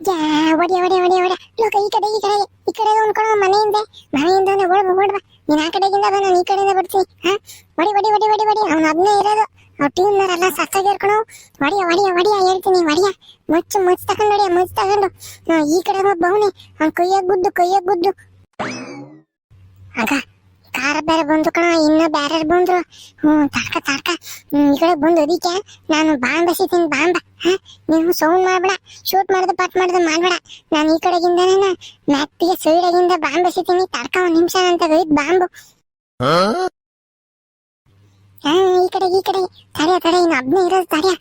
ಯಾ ಒಡಿಯ ಒಡಿಯ ಒಡಿಯ ಒಡಿಯ ಲೋಕ, ಈ ಕಡೆ ಈ ಕಡೆ ಈ ಕಡೆ ಅನ್ಕೊಂಡು ಮನೆಯಿಂದ ಮನೆಯಿಂದ ಓಡ್ಬ ಓಡ್ಬ. ನೀನ್ ಆ ಕಡೆಗಿಂದ ಬಾ, ನಾನು ಈ ಕಡೆಯಿಂದ ಬರ್ತೀನಿ. ಹಾ? ಒಡಿ ಒಡಿ ಒಡಿ ಒಡಿ ಒಡಿ. ಅವ್ನು ಅದನ್ನೇ ಇರೋದು. ಅವ್ರ ಟೀಮ್ನವರೆಲ್ಲ ಸತ್ತಾಗಿರ್ಕೊಂಡು ಒಡಿಯ ಒಡಿಯ ಒಡಿಯ ಹೇಳ್ತೀನಿ, ಒಡಿಯ. ಮುಚ್ಚು ಮುಚ್ಚು ತಗೊಂಡು ಹೊಡಿಯ, ಮುಚ್ಚು ತಗೊಂಡು. ಈ ಕಡೆ ಬೌನಿ. ಅವ್ನ ಕೊಯ್ಯಾಗ ಗುದ್ದು ಕೊಯ್ಯಾಗ ಗುದ್ದು ಆಗ ಕಾರ ಬೇರೆ ಬಂದು ಕಣ ಇನ್ನ ಬೇರೆ ಬಂದ್ರು. ಹ್ಞೂ ತಾಡ್ಕ ತಾಡ್ಕ. ಈ ಕಡೆ ಬಂದು ಅದಕ್ಕೆ ನಾನು ಬಾಂಬ್ ಎಸಿತೀನಿ ಬಾಂಬ. ನೀವು ಸೌಂಡ್ ಮಾಡ್ಬೇಡ. ಶೂಟ್ ಮಾಡ್ದೆ ಪಟ್ ಮಾಡಿದ ಮಾಡ್ಬೇಡ. ನಾನು ಈ ಕಡೆಗಿಂದನೇ ಮ್ಯಾಪಿಗೆ ಸೈಡಾಗಿಂದ ಬಾಂಬ್ ಎಸಿತೀನಿ. ತಡ್ಕ ಒಂದು ನಿಮಿಷ ಅಂತ ಗೈದ್ ಬಾಂಬು. ಹಾ? ಈ ಕಡೆ ಈ ಕಡೆ. ತಡೆಯ ತಡೆ ಇನ್ನು ಅಬ್ನೇ ಇರೋದು ತಡೆಯ.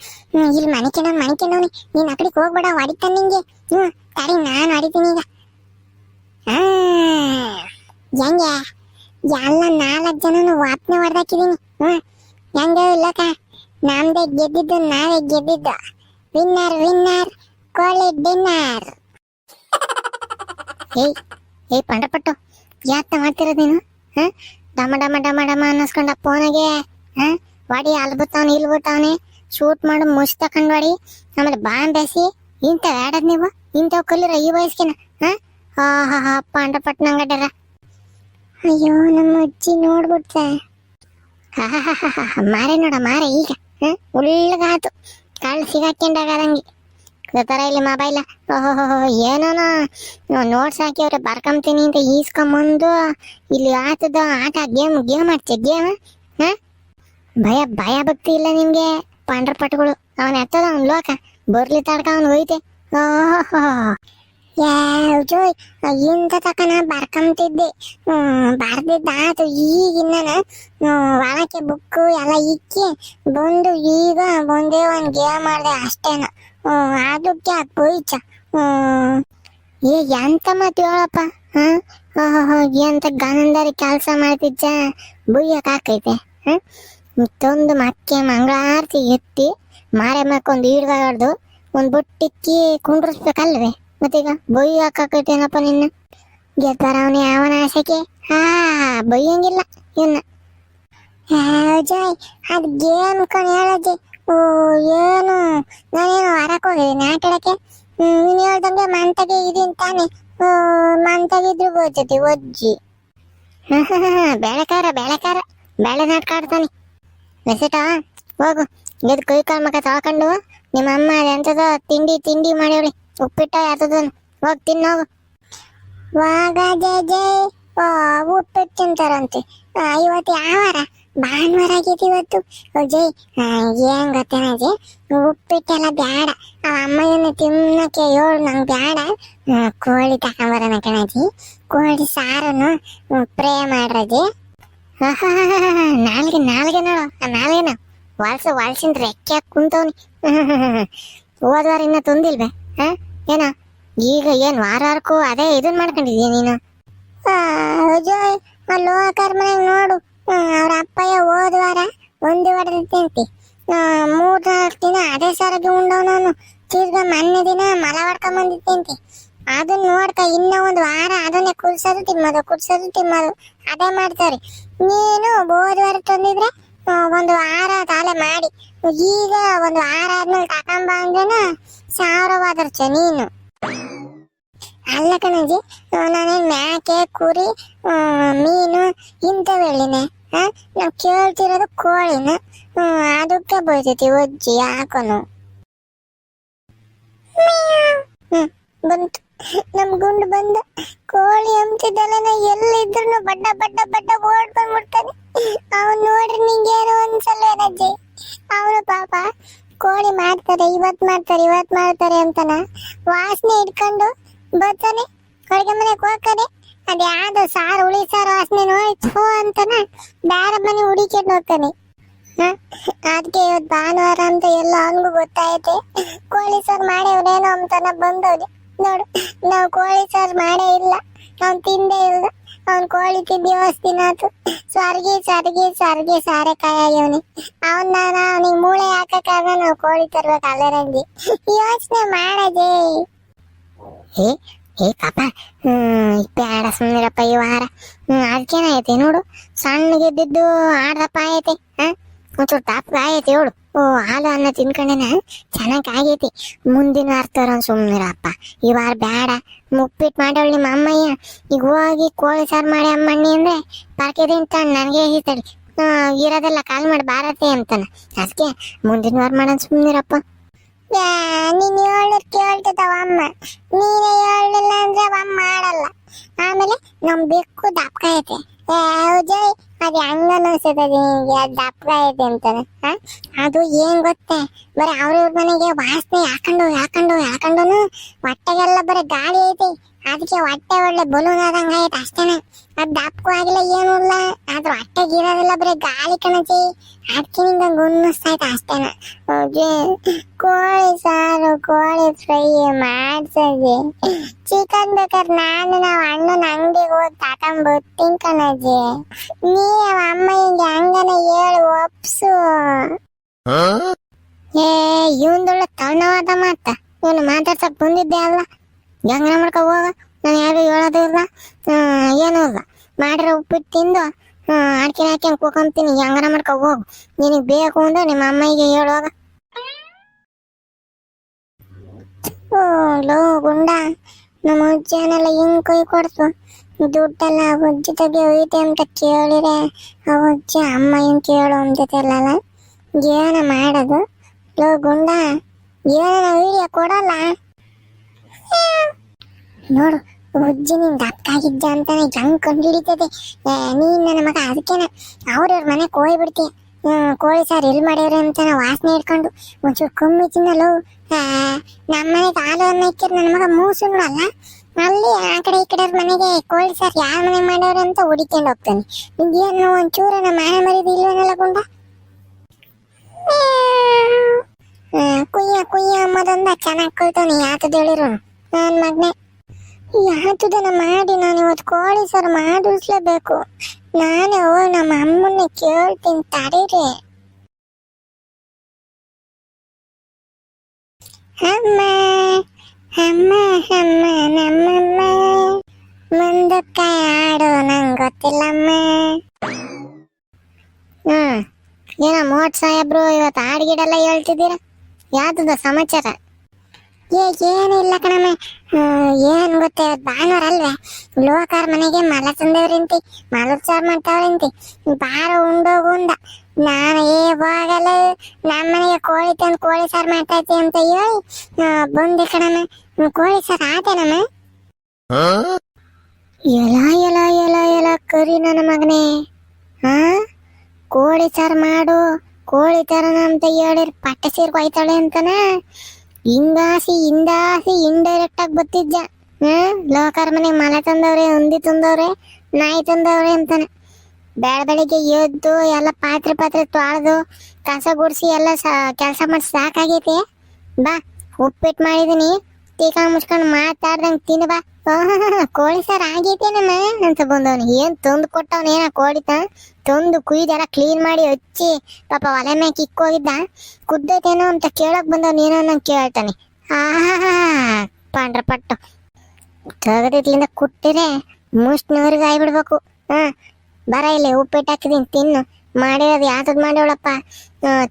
ಇಲ್ಲಿ ಮನೆ ಕೆಡೋನ್ ಮನೆ ಕೆಡೋನಿ ನೀನ್ ಆ ಕಡೆಗೆ ಹೋಗ್ಬೇಡ ಹೊಡಿತಾನೆ ನಿಂಗೆ. ಹ್ಮ್ ತಡಿ ನಾನು ಹೊಡಿತೀನಿ ಈಗ. ಹಾ ಹೆಂಗೆ? ಎಲ್ಲ ನಾಲ್ಕು ಜನನು ವಾಪನೆ ಹೊಡೆದಾಕಿದೀನಿ. ಹ್ಮ್. ಹೆಂಗೆ ಇಲ್ಲಕ್ಕ ನಮ್ದೇ ಗೆದ್ದಿದ್ದು ನಾವೇ ಗೆದ್ದಿದ್ದು. ವಿನ್ನರ್ ವಿನ್ನರ್ ಕೋಳಿ ಡಿನ್ನರ್ ಏಯ್ ಏಯ್ ಪಂಡಪಟ್ಟು ಯಾತ ಮಾಡ್ತಿರೋದು ನೀನು ಹಾ ಡಮ ಡಮ ಡಮ ಡಮ ಅನ್ನಿಸ್ಕೊಂಡ ಫೋನಾಗೆ ಹಾಂ ವಾಡಿ ಅಲ್ಲಿ ಬತ್ತಾವನೆ ಶೂಟ್ ಮಾಡು ಮುಚ್ಚಿ ತಕೊಂಡು ಮಾಡಿ ಆಮೇಲೆ ಬಾಂಬೆಸಿ ಬೇಸಿ ಇಂಥವ್ ಆಡದ್ ನೀವು? ಇಂಥವು ಕಲಿರ ಈ ವಯಸ್ಸಿನ ಹಾಂ ಹಾ ಹಾ ಹಾ ಪಂಡಪಟ್ಟು ನಂಗಡ್ಯಾರ. ಅಯ್ಯೋ, ನಮ್ಮ ಅಜ್ಜಿ ನೋಡ್ಬಿಡ್ತ ಮಾರೆ ನೋಡ, ಮಾರೆ ಈಗ. ಉಳ್ಳಗಾತು. ಕಾಳು ಸಿಗಾಕೊಂಡಾಗದಂಗೆ. ತರ ಇಲ್ಲಿ ಮೊಬೈಲ್. ಓಹೋ ಏನೋನೋ ನೋಟ್ಸ್ ಹಾಕಿವ್ರೆ ಬರ್ಕೊಂತೀನಿ ಅಂತ ಈಸ್ಕೊಂಬಂದು. ಇಲ್ಲಿ ಆತದ ಆಟ, ಗೇಮ್ ಗೇಮ್ ಆಡ್ತೀಯ, ಗೇಮ್? ಹ? ಭಯ ಭಯ ಭಕ್ತಿ ಇಲ್ಲ ನಿಮಗೆ. ಪಾಂಡ್ರ ಪಟ್ಗಳು ಅವನ ಎತ್ತದ, ಅವ್ನ್ ಲೋಕ. ಬರ್ಲಿ ತಡ್ಕ, ಅವನು ಹೋಯ್ತೆ. ಓಹೋ ಯಾವ್ಜೋಯ್ ಅಲ್ಲಿಂದ ತಕನ ಬರ್ಕಂತಿದ್ದೆ. ಬರ್ದಿದ್ದ ಆತು ಈಗಿನ ಒಳಕ್ಕೆ ಬುಕ್ಕು ಎಲ್ಲ ಇಕ್ಕಿ ಬಂದು ಈಗ ಒಂದೇ ಒಂದು ಗೇಮ್ ಮಾಡಿದೆ ಅಷ್ಟೇನ ಅದಕ್ಕೆ ಹ್ಮ್, ಏ, ಎಂತ ಮಾತು ಹೇಳಪ್ಪ, ಹಾಂ? ಎಂತ ಗನಂದಾರಿ ಕೆಲಸ ಮಾಡ್ತಿದ್ದ ಬುಯ್ಯಕ್ ಹಾಕೈತೆ ಮತ್ತೊಂದು ತಂದು ಮಕ್ಕೆ ಮಂಗಳಾರತಿ ಎತ್ತಿ ಮಾರೆ ಮಕ್ಕೊಂದು ಹಿಡ್ದು ಒಂದು ಬುಟ್ಟಿಕ್ಕಿ ಕುಂಡ್ರಿಸ್ಬೇಕಲ್ವೇ? ಮತ್ತೀಗ ಬೊಯ್ಯ ಹಾಕಾಕೈತೇನಪ್ಪ ನಿನ್ನ? ಗೆದ್ದಾರ ಅವನು ಯಾವನ ಆಸೆಗೆ? ಹಾ, ಬೊಯ್ಯಂಗಿಲ್ಲ ಇವನ್ನ ಜಾಯ್, ಅದ್ ಗೇಮ್ ಕಣ್ ಹೇಳಜ್ಜಿ ಓ, ಏನು? ನಾನೇನು ಹೊರಕ್ ಹೋಗಿದ್ದೀನಿ, ಆಟ ಆಡಕ್ಕೆ? ನೀನ್ ಹೇಳ್ದಂಗೆ ಮಂತಗೆ ಇದೀನಿ ತಾನೆ. ಓ ಮಂತಗಿದ್ರು ಗೋಚತಿ ಒಜ್ಜಿ. ಬೆಳಕಾರ ಬೆಳಕಾರ. ಬೆಳೆ ನಾಟಕ ಆಡ್ತಾನೆ ಮೆಸೇಟ, ಹೋಗು. ಗೆದ್ದು ಕೈ ಕಾಲ್ ಮಕ ತಳ್ಕೊಂಡು ನಿಮ್ಮ ಅಮ್ಮ ಎಂತದ ತಿಂಡಿ ತಿಂಡಿ ಮಾಡ್ಯವಳಿ ಉಪ್ಪಿಟ್ಟ ಯಾತದ ಹೋಗ್ ತಿನ್ನೋಗು ವಾಗ ಜೈ ಜೈ. ಉಪ್ಪಿಟ್ಟು ತಿಂತಾರಂತೆ. ಇವತ್ತು ಯಾವಾರ? ಭಾನುವಾರ ಆಗೈತಿ ಇವತ್ತು. ಆ, ಏನ್ ಗೊತ್ತೇನಜಿ ಉಪ್ಪಿಟ್ಟೆಲ್ಲ ಬ್ಯಾಡ. ಆ ಅಮ್ಮನ ತಿನ್ನಕ್ಕೆ ಹೇಳು ನಂಗೆ ಬ್ಯಾಡ. ಕೋಳಿ ತಗೊಂಬರೋಣ ಕಣಜಿ. ಕೋಳಿ ಸಾರನು ಪ್ರೇ ಮಾಡ್ರಜಿ ನಾಲ್ಗೆ ನಾಲ್ಗೆ ನೋಡು. ಆ ನಾಲ್ಗೆನ. ವಾಲ್ಸ ವಾಲ್ಸಿಂದ ರೆಕ್ಕೆ ಕುಂತವ್ನಿ. ಹೋದ್ವಾರ ಇನ್ನ ತಂದಿಲ್ವೇ? ಏನ? ಈಗ ಏನ್ ವಾರ ವಾರಕ್ಕೂ ಅದೇ ಇದನ್ ಮಾಡ್ಕೊಂಡಿದ್ಯಾ ನೀನು? ಅಜಯ್ ಆ ಹೋಗಾಕರ್ ಮನೆಗ್ ನೋಡು. ಅವ್ರ ಅಪ್ಪಯ್ಯ ಹೋದ್ವಾರ ಒಂದು ತಿಂತಿ. ಮೂರ್ ನಾಲ್ಕು ದಿನ ಅದೇ ಸಾರಿಗೆ ಉಂಡವನು ತಿರ್ಗ ಮೊನ್ನೆ ದಿನ ಮಲ ಹೊಡ್ಕೊಂಡ್ ಬಂದಿತ್ತಂತಿ ಅದನ್ನ ನೋಡ್ಕ ಇನ್ನ ಒಂದು ವಾರ ಅದನ್ನೇ ಕುರ್ಸೋದು ತಿನ್ನೋದು ಕುರ್ಸೋದು ತಿನ್ನೋದು ಅದೇ ಮಾಡ್ತಾರೆ. ನೀನು ಹೋದ್ವಾರ ತಂದಿದ್ರೆ ಒಂದು ವಾರ ತಾಲೆ ಮಾಡಿ. ಈಗ ಒಂದು ವಾರ ಆದ್ಮೇಲೆ ತಕೊಂಬ ಅಂದ್ರೇನ ಸಾವಿರವಾದರ್ಚ ನೀನು. ಅಲ್ಲ ಕಣಜಿ ನಾನೇನು ಮ್ಯಾಕೆ, ಕುರಿ ಮೀನು ಇಂಥವು ನಾವು ಕೇಳ್ತಿರೋದು ಕೋಳಿನ. ಅದಕ್ಕೆ ಬೈತೈತಿ ಒಜ್ಜಿ ಹಾಕೋನು ಹ್ಮ್, ಬಂತು. ನಮ್ ಗುಂಡು ಬಂದ ಕೋಳಿ ಅಂತಿದ್ದಲ್ಲ ನಾ ಎಲ್ಲಿದ್ರು ಬಡ್ಡ ಬಡ್ಡ ಬಡ್ಡ ಓಡ್ ಬಂದ್ಬಿಡ್ತಾನೆ ಅವನ್ ನೋಡ್ರಿ ನಿಂಗೇನು ಒಂದ್ಸಲ ಏನಜ್ಜಿ. ಅವನು ಪಾಪ ಕೋಳಿ ಮಾಡ್ತಾರೆ, ಇವತ್ ಮಾಡ್ತಾರೆ ಇವತ್ ಮಾಡ್ತಾರೆ ಅಂತನ ವಾಸನೆ ಇಟ್ಕೊಂಡು ಬರ್ತಾನೆ ಅಡುಗೆ ಮನೆಗೆ ಹೋಗ್ತಾನೆ. ಅದು ಯಾವ್ದು ಸಾರು, ಹುಳಿ ಸಾರು ವಾಸನೆ ನೋಡಿ ಥೂ ಅಂತನ ಬೇರೆ ಮನೆ ಹುಡುಕಿಡ್ ಹೋಗ್ತಾನೆ ಅದಕ್ಕೆ ಇವತ್ತು ಭಾನುವಾರ ಅಂತ ಎಲ್ಲ ಹಂಗು ಗೊತ್ತಾಯ್ತೆ. ಕೋಳಿ ಸಾರು ಮಾಡೇವ್ರೇನೋ ಅಂತನ ಬಂದವ್ರಿ ನೋಡು, ನಾವು ಕೋಳಿ ಸಾರು ಮಾಡೇ ಇಲ್ಲ, ನಾವು ತಿಂದೇ ಇಲ್ಲ. ಅವ್ನ್ ಕೋಳಿ ತಿಂದಿ ದಿನ ಆತು ಸ್ವರ್ಗಿ ಸರ್ಗಿ ಸರ್ಗಿ ಸಾರೆ ಕಾಯಾಗ್ಯವನಿ ಅವನ್ ನಾನು ಅವನಿಗೆ ಮೂಳೆ ಹಾಕಕ್ಕಾಗ ನಾವು ಕೋಳಿ ತರ್ಬೇಕು ಅಲ್ಲರಂಗಿ. ಯೋಚನೆ ಮಾಡದೆ ಏ ಏ ಪಾಪ. ಹ್ಮ್ ಬೇಡ ಸುಮ್ಮನಿರಪ್ಪ ಈ ವಾರ. ಹ್ಮ್ ಅದಕ್ಕೇನಾಗೈತೆ ನೋಡು. ಸಣ್ಣಗಿದ್ದಿದ್ದು ಆಡ್ರಪ್ಪ ಆಗೈತೆ, ಹ? ಒಂಚೂರು ತಾಪ ಆಗೈತಿ ಹೇಳು ಓ, ಹಾಲು, ಅನ್ನ ತಿನ್ಕೊಂಡೇನ ಚೆನ್ನಾಗಿ ಆಗೈತಿ. ಮುಂದಿನ ವಾರ ಸುಮ್ಮನಿರಪ್ಪ ಈ ವಾರ ಬೇಡ ಮುಪ್ಪಿಟ್ಟು ಮಾಡೋಳು ನಿಮ್ಮ ಅಮ್ಮಯ್ಯ. ಈಗ ಹೋಗಿ ಕೋಳಿ ಸಾರು ಮಾಡಿ ಅಮ್ಮಣ್ಣಿ ಅಂದ್ರೆ ಪಾರ್ಕೆ ಅಂತ ನನಗೆ ಹೇಳ್ತಾಳೆ. ಇರೋದೆಲ್ಲ ಕಾಲ್ ಮಾಡಿ ಬಾರತ್ತೆ ಅಂತಾನ. ಅದಕ್ಕೆ ಮುಂದಿನ ವಾರ ಮಾಡೋಣ ಸುಮ್ಮನಿರಪ್ಪ ನೀನ್ ಹೇಳೋದ್ ಕೇಳ್ತಿದ್ದಾವ ಅಮ್ಮ. ನೀನೇ ಹೇಳಲಿಲ್ಲ ಅಂದ್ರೆ ಅಮ್ಮ ಮಾಡಲ್ಲ. ಆಮೇಲೆ ನಮ್ ಬೆಕ್ಕು ದಪ್ಪ ಐತೆ ಜೈ ಅದು ಹಂಗ ಅನ್ಸುತ್ತೆ ನಿಮಗೆ ಅದು ದಪ್ಪ ಐತೆ ಅಂತಾರೆ? ಅದು ಏನ್ ಗೊತ್ತೆ? ಬರೀ ಅವ್ರವ್ರ ಮನೆಗೆ ವಾಸನೆ ಹಾಕೊಂಡು ಹಾಕೊಂಡು ಹಾಕೊಂಡು ಹೊಟ್ಟೆಗೆಲ್ಲ ಬರೀ ಗಾಳಿ ಐತಿ. ಅದಕ್ಕೆ ಹೊಟ್ಟೆ ಒಳ್ಳೆ ಬಲೂನ್ ಆದಂಗ ಆಯ್ತು ಅಷ್ಟೇನೆ. ಅದ್ ದಪ್ಪಕ್ಕೂ ಆಗಿಲ್ಲ ಏನೂ ಇಲ್ಲ. ಆದ್ರ ಹೊಟ್ಟೆಗೆ ಇರೋದಿಲ್ಲ ಬರೀ ಗಾಳಿ ಕಣಜಿ. ಅದಕ್ಕೆ ನಿಂಗೆ ಗುನ್ನಿಸ್ತೈತೆ ಅಷ್ಟೇನೆ. ಕೋಳಿ ಸಾರು ಕೋಳಿ ಫ್ರೈ ಮಾಡ್ಸಜ್ಜಿ ಚಿಕನ್ ಬೇಕಾದ್ರೆ ನಾನು ನಾವು ಅಣ್ಣನ ಅಂಗಡಿಗೆ ಹೋಗಿ ತಕೊಂಡ್ಬರ್ತೀನಿ ಕಣಜಿ. ನೀ ಅಮ್ಮ ಹಿಂಗೆ ಹಂಗನ ಹೇಳಿ ಒಪ್ಸು. ಏ ಇವನ್ದೊಳ್ಳೆ ತಣ್ಣವಾದ ಮಾತ. ಇವನು ಮಾತಾಡ್ಸಕ್ ಬಂದಿದ್ದೆ ಅಲ್ಲ? ಹೆಂಗನ ಮಾಡ್ಕೊ ಹೋಗ. ನಾನು ಯಾರು ಹೇಳೋದು ಇಲ್ಲ. ಏನೂ ಇಲ್ಲ. ಮಾಡಿರೋ ಉಪ್ಪಿಟ್ಟು ತಿಂದು ಅಡ್ಕೆ ಹಾಕ್ಯಂಗೆ ಕೂಕೊಂತೀನಿ. ಜಂಗನ ಮಾಡ್ಕೊ ಹೋಗು. ನಿನಗೆ ಬೇಕು ಅಂದ್ರೆ ನಿಮ್ಮ ಅಮ್ಮಗೆ ಹೇಳುವಾಗ ಓ ಲೋ ಗುಂಡ, ನಮ್ಮ ಅಜ್ಜನೆಲ್ಲ ಹಿಂಗ್ ಕೈ ಕೊಡ್ತು. ದುಡ್ಡೆಲ್ಲ ಅಜ್ಜಿ ತಗೆ ಹೋಯ್ತೆ ಅಂತ ಕೇಳಿರೆ. ಆ ಅಮ್ಮ ಹಿಂಗ್ ಕೇಳು ಅಂತಿತ್ತಲ್ಲ ಏನ ಮಾಡೋದು. ಲೋ ಗುಂಡ, ಏನ ವಿಡಿಯೋ ಕೊಡಲ್ಲ. ನೋಡು ಅಜ್ಜಿ ನೀನ್ ದಪ್ಪಾಗಿದ್ದ ಅಂತಾನೆ ಹೆಂಗ್ ಕಂಡು ಹಿಡಿತದೆ. ನೀನ್ ನನ್ನ ಮಗ ಅದಕ್ಕೇನ ಅವ್ರವ್ರ ಮನೆ ಹೋಗ್ಬಿಡ್ತೀಯ ಬಿಡ್ತೀಯ. ಕೋಳಿ ಸಾರು ಎಲ್ಲಿ ಮಾಡ್ಯಾರ ಅಂತ ನಾವು ವಾಸನೆ ಹಿಡ್ಕೊಂಡು ಒಂಚೂರು ಕಮ್ಮಿ ತಿನ್ನಲು. ನಮ್ಮ ಮನೆಗೆ ಹಾಲು ಅನ್ನ ಇಕ್ಕಿರ್ ನನ್ನ ಮಗ ಮೂಸು ನೋಡಲ್ಲ ಅಲ್ಲಿ. ಆ ಕಡೆ ಈ ಕಡೆ ಮನೆಗೆ ಕೋಳಿ ಸಾರು ಯಾರ ಮನೆ ಮಾಡ್ಯಾರ ಅಂತ ಹುಡಿಕೊಂಡು ಹೋಗ್ತಾನೆ. ನಿಂಗೇನು ಒಂಚೂರು ನಮ್ಮ ಮನೆ ಮರಿದು ಇಲ್ವನಲ್ಲ ಗುಂಡ? ಕುಯ್ಯ ಕುಯ್ಯ ಅನ್ನೋದೊಂದ ಚೆನ್ನಾಗಿ ಕೊಳ್ತಾನೆ ಯಾತದ ಹೇಳಿರು ನನ್ನ ಮಗನೇ. ಯಾತದನ್ನ ಮಾಡಿ ನಾನು ಇವತ್ತು ಕೋಳಿ ಸಾರು ಮಾಡಿಸ್ಲೇಬೇಕು. ನಾನೇ ನಮ್ಮ ಅಮ್ಮನ್ನ ಕೇಳ್ತೀನಿ, ತಡೀರಿ. ಅಮ್ಮ ಅಮ್ಮ ಅಮ್ಮ, ನಮ್ಮಮ್ಮ. ಮುಂದಕ್ಕ ಆಡು, ನಂಗೆ ಗೊತ್ತಿಲ್ಲಮ್ಮ. ಹ್ಮ್, ಏನೋ ಮೋಟ್ ಸಾಹೇಬ್ರು ಇವತ್ತು ಹಾಡ್ಗಿಡೆಲ್ಲ ಹೇಳ್ತಿದ್ದೀರಾ? ಯಾವ್ದದ ಸಮಾಚಾರ? ಏ ಇಲ್ಲ ಕಣಮ್ಮ. ಏನು ಏನ್ ಗೊತ್ತೇ ಭಾನುವಾರ ಅಲ್ವೇ ಲೋಕಾರ್ ಮನೆಗೆ ಮಲ ತಂದವ್ರಿಂತಿ ಮಲದ್ ಸಾರ್ ಮಾಡ್ತಾವ್ರಿಂತಿ. ಬಾರ ಉಂಡೋಗು ಉಂಡ ನಾನು ಏ ಹೋಗಲ್ಲ ನಮ್ಮ ಮನೆಗೆ ಕೋಳಿ ತಂದು ಕೋಳಿ ಸಾರು ಮಾಡ್ತೈತಿ ಅಂತ ಹೇಳಿ ಬಂದೆ ಕಣಮ್ಮ. ಕೋಳಿ ಸಾರು ಆತೇನಮ್ಮ? ಎಲ ಎಲ ಎಲ ಎಲ ಕರಿ ನನ್ನ ಮಗನೇ. ಹಾ ಕೋಳಿ ಸಾರು ಮಾಡು ಕೋಳಿ ತರನ ಅಂತ ಹೇಳಿರ್ ಪಟ್ಟ ಸೇರ್ಕೊ ಹೋಯ್ತಾಳೆ ಅಂತನ? ಹಿಂಗಾಸಿ ಹಿಂದಾಸಿ ಇಂಡೈರೆಕ್ಟ್ ಆಗಿ ಬತ್ತಿದ್ದ ಹ್ಮ್ ಲೋಕರ್ ಮಲೆ ತಂದವ್ರೆ ಹಂದಿ ತಂದವ್ರೆ, ನಾಯಿ ತಂದವ್ರೆ ಅಂತಾನೆ. ಬೇಡ ಬೆಳಿಗ್ಗೆ ಎದ್ದು ಎಲ್ಲ ಪಾತ್ರೆ ಪಾತ್ರೆ ತೊಳೆದು, ಕಸ ಗುಡಿಸಿ ಎಲ್ಲ ಕೆಲಸ ಮಾಡಿ ಸಾಕಾಗೈತೆ. ಬಾ, ಉಪ್ಪಿಟ್ಟು ಮಾಡಿದೀನಿ. ಟೀಕಾ ಮುಚ್ಕೊಂಡು ಮಾತಾಡ್ದಂಗೆ ತಿನ್ನು ಬಾ. ಕೋಳಿ ಸಾರು ಆಗೈತೇನಮ್ಮ ಅಂತ ಬಂದವನು ಏನು ತಂದು ಕೊಟ್ಟವನ, ಏನ ಕೋಳಿ ತ ತಂದು ಕುಯ್ದೆಲ್ಲ ಕ್ಲೀನ್ ಮಾಡಿ ಹಚ್ಚಿ, ಪಾಪ ಒಲೆ ಮ್ಯಾಕ್ ಇಕ್ಕೋಗಿದ್ದ ಕುದ್ದೈತೇನೋ ಅಂತ ಕೇಳಕ್ ಬಂದವನು ಏನೋ ನಂಗೆ ಕೇಳ್ತಾನೆ. ಆಹಾ ಪಾಂಡ್ರ ಪಟ್ಟು ತಗದಿದ್ಲಿಂದ ಕುಟ್ಟಿರೆ ಮುಷ್ಟ್ನವ್ರಿಗೆ ಆಗಿಬಿಡ್ಬೇಕು. ಹಾ, ಬರ ಇಲ್ಲಿ ಉಪ್ಪಿಟ್ಟು ಹಾಕಿದೀನಿ, ತಿನ್ನು. ಮಾಡಿರೋದು ಯಾವ್ದು ಮಾಡೋಳಪ್ಪ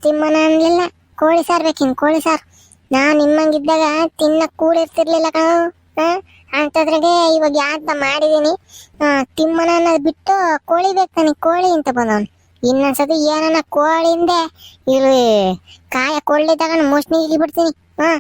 ತಿಮ್ಮನ ಅನ್ಲಿಲ್ಲ. ಕೋಳಿ ಸಾರ್ ಬೇಕಿನ್, ಕೋಳಿ ಸಾರ್. ನಾ ನಿಮ್ಮಂಗಿದ್ದಾಗ ತಿನ್ನಕ್ ಕೂಡಿರ್ತಿರ್ಲಿಲ್ಲ ಕಣ. ಹಾ ಅಂತದ್ರಾಗೆ ಇವಾಗ ಯಾತ ಮಾಡಿದೀನಿ ತಿಮ್ಮನ ಬಿಟ್ಟು ಕೋಳಿ ಬೇಕು ನನಗೆ ಕೋಳಿ ಅಂತ ಬಂದವನು. ಇನ್ನೊಂದ್ಸತಿ ಏನನ್ನ ಕೋಳಿಂದೆ ಇಲ್ಲಿ ಕಾಯ ಕೋಳಿದಾಗ ತಗೊಂಡು ಮುಷ್ಣಿಗೆ ಬಿಡ್ತೀನಿ ಹಾ.